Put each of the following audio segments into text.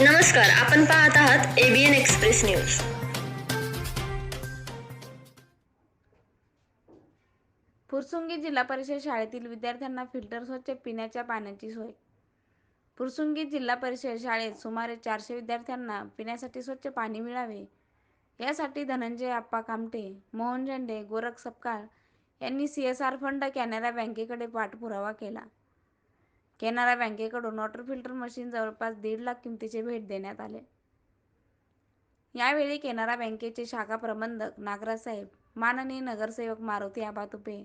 नमस्कार आपण पाहत आहात एबीएन एक्सप्रेस न्यूज फुरसुंगी जिल्हा परिषद शाळेतील विद्यार्थ्यांना फिल्टर स्वच्छ पिण्याच्या पाण्याची सोय. फुरसुंगी जिल्हा परिषद शाळेत सुमारे चारशे विद्यार्थ्यांना पिण्यासाठी स्वच्छ पाणी मिळावे. यासाठी धनंजय आप्पा कामटे मोहन झेंडे गोरख सपकाळ यांनी C S R fund Canara बँकेकडे पाठपुरावा केला. कॅनरा बँकेकडून वॉटर फिल्टर मशीन जवळपास दीड लाख किमतीचे भेट देण्यात आले. यावेळी कॅनरा बँकेचे शाखा प्रबंधक नागराज साहेब माननीय नगरसेवक मारुती आबा तुपे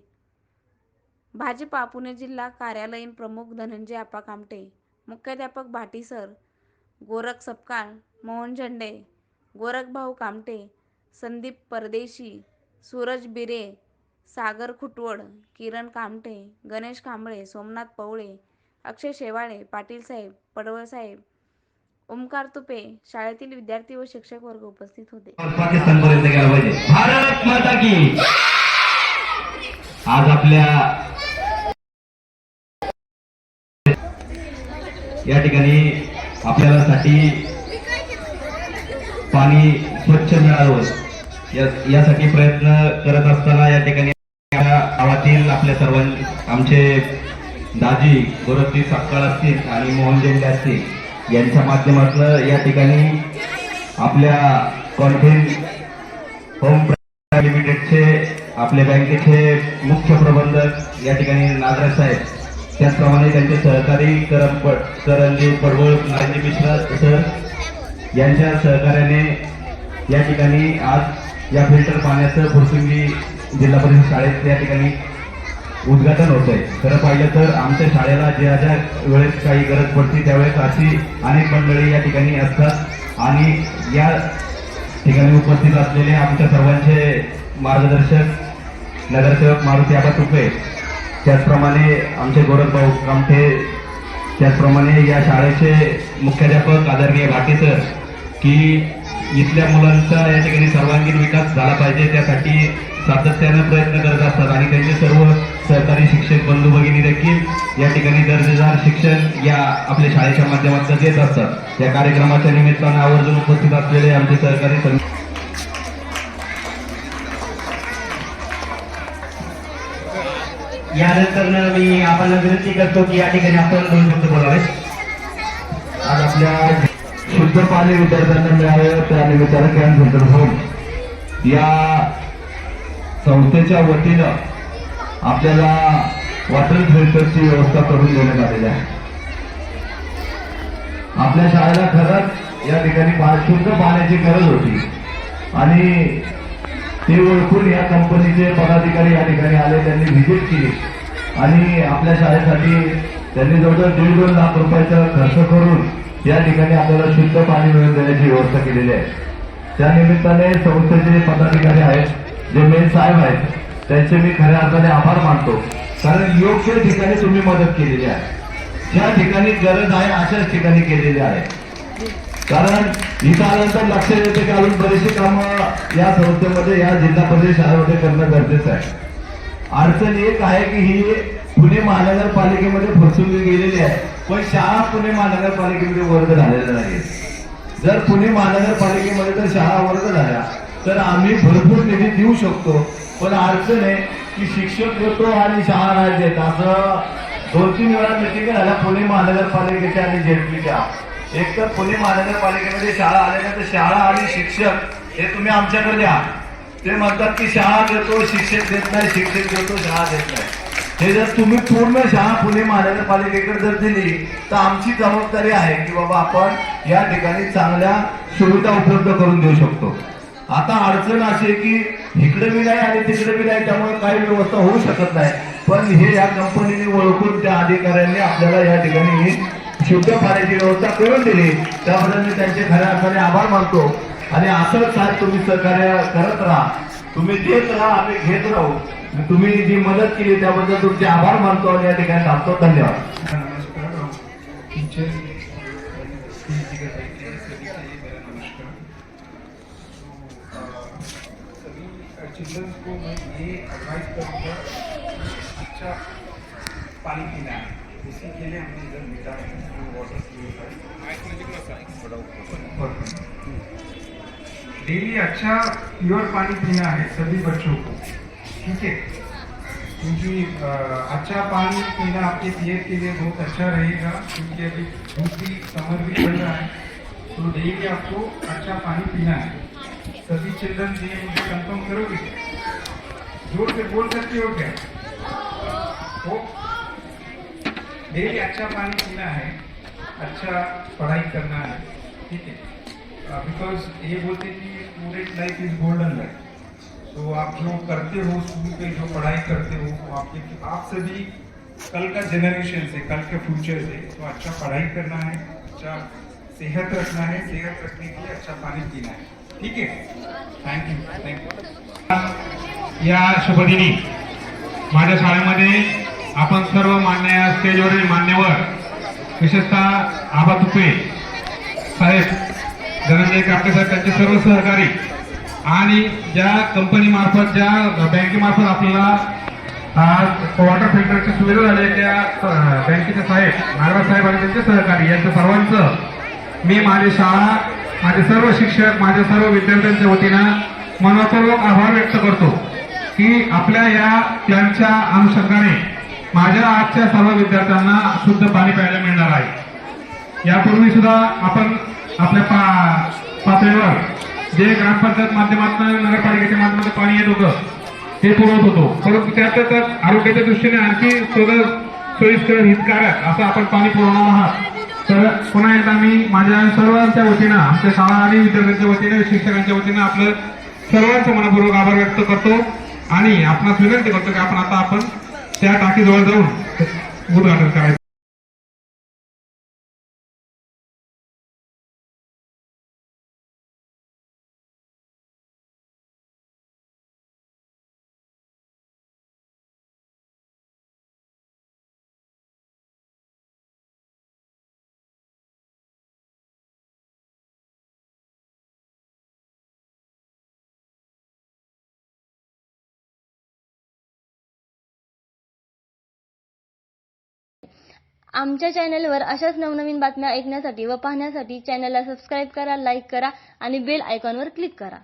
भाजपा पुणे जिल्हा कार्यालयीन प्रमुख धनंजय आप्पा कामटे मुख्याध्यापक भाटी सर गोरख सपकाळ मोहन झेंडे गोरखभाऊ कामटे संदीप परदेशी सूरज बिरे सागर खुटवड किरण कामटे गणेश कांबळे सोमनाथ पवळे अक्षय शेवाळे पाटील साहेब साहेब ओमकार तुपे शाळेतील विद्यार्थी व शिक्षक वर्ग उपस्थित होते. गेला पाहिजे. भारत माता की आज आपल्या या ठिकाणी आपल्याला साठी पाणी स्वच्छ मिळावं यासाठी प्रयत्न करत असताना या ठिकाणी गावातील आपल्या सर्वां आमचे दाजी गोरखजी सपकाळ असतील आणि मोहन जेंडे असतील यांच्या माध्यमातून या ठिकाणी आपल्या कॉन्फिन होम लिमिटेडचे आपल्या बँकेचे मुख्य प्रबंधक या ठिकाणी नागराज साहेब त्याचप्रमाणे त्यांचे सहकारी करम प- करंजी पडवळ नारायणी मिश्रा सर यांच्या सहकार्याने या ठिकाणी आज या फिल्टर पाण्याचं फुरसुंगी जिल्हा परिषद शाळेत या ठिकाणी उद्घाटन होत आहे खरं पाहिलं तर आमच्या शाळेला ज्या ज्या वेळेस काही गरज पडते त्यावेळेस अशी अनेक मंडळी या ठिकाणी असतात. आणि या ठिकाणी उपस्थित असलेले आमच्या सर्वांचे मार्गदर्शक नगरसेवक मारुती आबा तुपे त्याचप्रमाणे आमचे गोरखभाऊ कामठे त्याचप्रमाणे या शाळेचे मुख्याध्यापक आदरणीय भाटी सर की इथल्या मुलांचा या ठिकाणी सर्वांगीण विकास झाला पाहिजे त्यासाठी सातत्यानं प्रयत्न करत असतात. आणि त्यांचे सर्व सहकारी शिक्षक बंधू भगिनी देखील या ठिकाणी दर्जेदार शिक्षण या आपल्या शाळेच्या माध्यमातून देत असतात. या कार्यक्रमाच्या निमित्तानं आवर्जून उपस्थित असलेले आमचे सहकारी यानंतर मी आपण विनंती करतो की या ठिकाणी आपण दोन शब्द बोलावे. आज आपल्या शुद्ध पाणी विद्यार्थ्यांना मिळालं त्या निमित्तानं कॅन सेंटर होम. या संस्थेच्या वतीनं आपल्याला वॉटर फिल्टरची व्यवस्था करून देण्यात आलेली आहे. आपल्या शाळेला खरंच या ठिकाणी शुद्ध पाण्याची गरज होती. आणि ते ओळखून या कंपनीचे पदाधिकारी या ठिकाणी आले त्यांनी व्हिजिट केली. आणि आपल्या शाळेसाठी त्यांनी जवळजवळ दीड दोन लाख रुपयाचा खर्च करून या ठिकाणी आपल्याला शुद्ध पाणी मिळवून देण्याची व्यवस्था केलेली आहे. त्या निमित्ताने संस्थेचे पदाधिकारी आहेत जे मेन साहेब आहेत त्यांचे मी खऱ्या अर्थाने आभार मानतो. कारण योग्य ठिकाणी तुम्ही मदत केलेली आहे. ज्या ठिकाणी गरज आहे अशाच ठिकाणी केलेली आहे. कारण इथं आल्यानंतर लक्षात येते की अजून बरीचशी कामं या संस्थेमध्ये या जिल्हा परिषद शाळेमध्ये करणं गरजेचं आहे. अडचण एक आहे की ही पुणे महानगरपालिकेमध्ये फसवली गेलेली आहे. पण शाळा पुणे महानगरपालिकेमध्ये वर्ग झालेल्या नाही जर पुणे महानगरपालिकेमध्ये जर शाळा वर्ग झाल्या. तर आम्ही भरपूर निधी देऊ शकतो. पण अडचण आहे की शिक्षक देतो आणि शाळा राज देत. असं दोन तीन वेळा मिटिंग झाल्या पुणे महानगरपालिकेच्या आणि जेडपीच्या एक तर पुणे महानगरपालिकेमध्ये शाळा आल्यानंतर शाळा आणि शिक्षक हे तुम्ही आमच्याकडे द्या. ते म्हणतात की शाळा देतो शिक्षक देत नाही शिक्षक देतो शाळा देत नाही. हे जर तुम्ही पूर्ण शाळा पुणे महानगरपालिकेकडे जर दिली तर आमची जबाबदारी आहे की बाबा आपण या ठिकाणी चांगल्या सुविधा उपलब्ध करून देऊ शकतो. आता अडचण अशी आहे की इकडे बी नाही आणि तिकडे बी नाही त्यामुळे काही व्यवस्था होऊ शकत नाही. पण हे या कंपनीने ओळखून त्या अधिकाऱ्यांनी आपल्याला या ठिकाणी शुद्ध पाण्याची व्यवस्था करून दिली. त्याबद्दल मी त्यांचे खऱ्या अर्थाने आभार मानतो. आणि असंच साहेब तुम्ही सहकार्य करत राहा. तुम्ही देत राहा आम्ही घेत राहू. तुम्ही जी मदत केली त्याबद्दल तुमचे आभार मानतो आणि या ठिकाणी थांबतो. धन्यवाद. सभी को मैं ये एडवाइस करूँगा अच्छा पानी पीना है। इसी के लिए हमने इधर मिला है वाटर डेली अच्छा प्योर पानी पीना है सभी बच्चों को, ठीक है? क्योंकि अच्छा पानी पीना आपके सेहत के लिए बहुत अच्छा रहेगा, क्योंकि अभी धूप भी, समर भी चल रहा है। तो डेली आपको अच्छा पानी पीना है। सभी चिल्ड्रन ये मुझे कंफर्म करोगे? ज़ोर से बोल सकते हो क्या? डेली अच्छा पानी पीना है अच्छा पढ़ाई करना है, ठीक है? बिकॉज़ ये बोलते हैं कि student life is golden life तो आप जो करते हो स्कूल पे जो पढ़ाई करते हो, वो आपके, आप सभी कल का जनरेशन से, कल के फ्यूचर से तो अच्छा पढ़ाई करना है अच्छा सेहत रखना है, सेहत रखने के लिए अच्छा पानी पीना है। ठीक आहे. थँक्यू थँक्यू या शुभदिनी. माझ्या शाळेमध्ये आपण सर्व मान्य स्टेजवरील मान्यवर विशेषतः आबा तुपे साहेब धनंजय कापडे साहेब त्यांचे सर्व सहकारी आणि ज्या कंपनी मार्फत ज्या बँकेमार्फत आपल्याला वॉटर फिल्टरची सुविधा झाली त्या बँकेचे साहेब नागराज साहेब आणि त्यांचे सहकारी यांचं सर्वांचं मी माझी शाळा माझे सर्व शिक्षक माझ्या सर्व विद्यार्थ्यांच्या वतीनं मनपूर्वक आभार व्यक्त करतो की आपल्या या प्लॅनच्या अनुषंगाने माझ्या आजच्या सर्व विद्यार्थ्यांना शुद्ध पाणी प्यायला मिळणार आहे. यापूर्वी सुद्धा आपण आपल्या पा पातळीवर जे ग्रामपंचायत माध्यमातून नगरपालिकेच्या माध्यमातून पाणी येत होतं ते पुरवत होतो. परंतु त्यातच आरोग्याच्या दृष्टीने आणखी सोयीस्कर हितकारक असं आपण पाणी पुरवणार आहात. तर पुन्हा एकदा मी माझ्या सर्वांच्या वतीनं आमच्या शाळा आणि विद्यार्थ्यांच्या वतीनं शिक्षकांच्या वतीनं आपलं सर्वांचं मनपूर्वक आभार व्यक्त करतो आणि आपणास विनंती करतो की आपण आता आपण त्या टाकीजवळ जाऊन उद्घाटन करायचं. आमच्या चॅनलवर अशाच नवनवीन बातम्या ऐकण्यासाठी व पाहण्यासाठी चॅनलला सबस्क्राईब करा लाईक करा आणि बेल आयकॉनवर क्लिक करा.